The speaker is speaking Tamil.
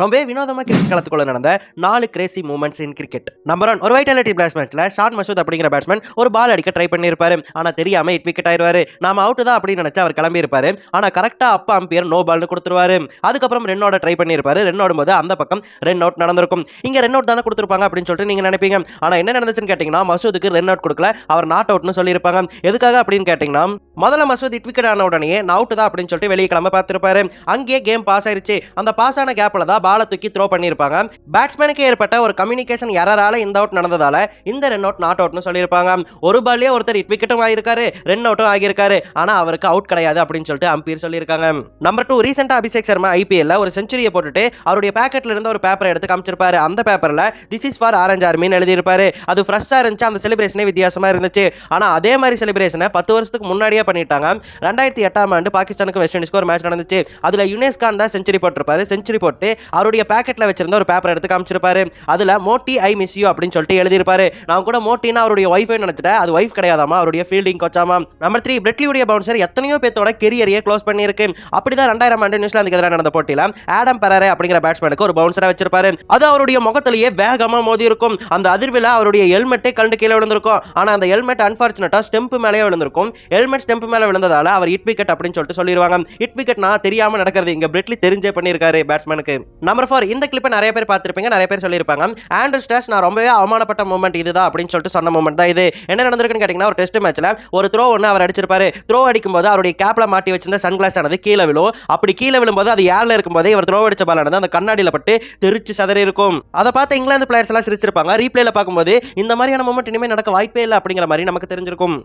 ரொம்பவே வினோதமா கிரிக்கெட் களத்துக்குள்ள நடந்த நாலு crazy moments in cricket number one ஒரு வைட்டாலிட்டி பேட்ஸ்மேன்ல ஷான் மசூத் அப்படிங்கிற பேட்ஸ்மேன் ஒரு பால் அடிக்க ட்ரை பண்ணியிருப்பாரு. ஆனா தெரியாம இட் விக்கெட் ஆயிருவாரு நாம அவுட் தான் அப்படின்னு நினைச்சு அவர் கிளம்பி இருப்பாரு ஆனா கரெக்டா அப்பா அம்பியர் நோ பால்னு கொடுத்துருவாரு. அதுக்கப்புறம் ரென்னோட ட்ரை பண்ணியிருப்பாரு. ரென்னோடும் போது அந்த பக்கம் ரென் அவுட் நடந்திருக்கும். இங்க ரென் அவுட் தானே கொடுத்துருப்பாங்க அப்படின்னு சொல்லிட்டு நீங்க நினைப்பீங்க. ஆனா என்ன நடந்துச்சுன்னு கேட்டீங்கன்னா மசூதுக்கு ரென் அவுட் கொடுக்கல. அவர் நாட் அவுட்னு சொல்லியிருப்பாங்க. எதுக்காக அப்படின்னு கேட்டீங்கன்னா முதல்ல மசூத் இட் விக்கெட் ஆன உடனே நான் அவுட் தான் அப்படின்னு சொல்லிட்டு வெளியே கிளம்ப பார்த்திருப்பாரு. அங்கேயே கேம் பாஸ் ஆயிருச்சு. அந்த பாஸ் ஆன கேப்ல தான் பாலை தூக்கி த்ரோ பண்ணியிருப்பாங்க. பேட்ஸ்மேனுக்கு ஏற்பட்ட ஒரு கம்யூனிகேஷன் எரரால இந்த அவுட் நடந்ததால இந்த ரன் அவுட் நாட் அவுட்னு சொல்லியிருப்பாங்க. ஒரு பால்லேயே ஒருத்தர் இட் விக்கெட்டும் ஆகியிருக்காரு ரன் அவுட்டும் ஆகியிருக்காரு ஆனால் அவருக்கு அவுட் கிடையாது அப்படின்னு சொல்லிட்டு அம்பீர் சொல்லியிருக்காங்க. நம்பர் டூ ரீசெண்டாக அபிஷேக் சர்மா ஐபிஎல்ல ஒரு செஞ்சுரியை போட்டுட்டு அவருடைய பேக்கெட்ல இருந்து ஒரு பேப்பரை எடுத்து காமிச்சிருப்பாரு. அந்த பேப்பரில் திஸ் இஸ் ஃபார் ஆரஞ்ச் ஆர்மின்னு எழுதியிருப்பாரு. அது ஃப்ரெஷ்ஷாக இருந்துச்சு அந்த செலிப்ரேஷனே வித்தியாசமாக இருந்துச்சு. ஆனால் அதே மாதிரி செலிப்ரேஷனை பத்து வருஷத்துக்கு முன்னாடியே பண்ணிட்டாங்க. ரெண்டாயிரத்தி எட்டாம் ஆண்டு பாகிஸ்தானுக்கு வெஸ்ட் இண்டீஸ்க்கு ஒரு மேட்ச் நடந்துச்சு. அதில் யுனேஸ் கான் தான் செஞ்சுரி போட்டிருப்பாரு. செஞ்சுரி போட்டு அவருடைய பேக்கெட்ல வச்சிருந்த ஒரு பேப்பர் எடுத்து காமிச்சிருப்பாரு. அதுல மோட்டி ஐ மிஸ் யூ அப்படின்னு சொல்லிட்டு எழுதியிருப்பாரு. நான் கூட மோட்டினா அவருடைய ஒய்ஃபை நினைச்சிட்டேன். அது ஒய்ஃப் கிடையாதாமா அவருடைய ஃபீல்டிங் கோச்சாமா நம்பர் த்ரீ பிரெட்லியுடைய பவுன்சர் எத்தனையோ பேத்தோட கெரியரையே க்ளோஸ் பண்ணியிருக்கு. அப்படிதான் ரெண்டாயிரம் ஆண்டு நியூசிலாந்துக்கு எதிராக நடந்த போட்டியில ஆடம் பெரரே அப்படிங்கிற பேட்ஸ்மேனுக்கு ஒரு பவுன்சரா வச்சிருப்பாரு. அது அவருடைய முகத்திலேயே வேகமா மோதி இருக்கும் அந்த அதிர்வில் அவருடைய ஹெல்மெட்டே கண்டு கீழே விழுந்திருக்கும். ஆனா அந்த ஹெல்மெட் அன்பார்ச்சுனேட்டா ஸ்டெம்ப் மேலேயே விழுந்திருக்கும். ஹெல்மெட் ஸ்டெம்ப் மேல விழுந்ததால அவர் இட் விக்கெட் அப்படின்னு சொல்லிட்டு சொல்லிடுவாங்க இட் விக்கெட் நான் தெரியாம நடக்கிறது இங்க பிரெட்லி தெரிஞ்சே பண்ணியிருக்காரு பேட்ஸ்மேனுக்கு நம்பர் ஃபோர் இந்த கிளிப்பை நிறைய பேர் பார்த்துருப்பீங்க நிறைய பேர் சொல்லியிருப்பாங்க. ஆண்ட்ரூ ஸ்டாஷ் நான் ரொம்பவே அவமானப்பட்ட மூமெண்ட் இதுதான் அப்படின்னு சொல்லிட்டு சொன்ன மூமெண்ட் தான் இது. என்ன நடந்திருக்குன்னு கேட்டிங்கன்னா ஒரு டெஸ்ட் மேட்ச்ல ஒரு த்ரோ ஒன்று அவர் அடிச்சிருப்பாரு. த்ரோ அடிக்கும்போது அவருடைய கேப்பில் மாட்டி வச்சிருந்த சன்கிளாஸ் ஆனது கீழே விழும். அப்படி கீழே விழும்போது அது ஏர்ல இருக்கும்போதே இவர் த்ரோ அடிச்ச பால் ஆனது அந்த கண்ணாடியில் பட்டு தெரிச்சு சதறி இருக்கும். அதை பார்த்து இங்கிலாந்து பிளேயர்ஸ் எல்லாம் சிரிச்சிருப்பாங்க. ரீப்ளேல பார்க்கும்போது இந்த மாதிரியான மூமெண்ட் இனிமேல் நடக்க வாய்ப்பே இல்லை அப்படிங்கிற மாதிரி நமக்கு தெரிஞ்சிருக்கும்.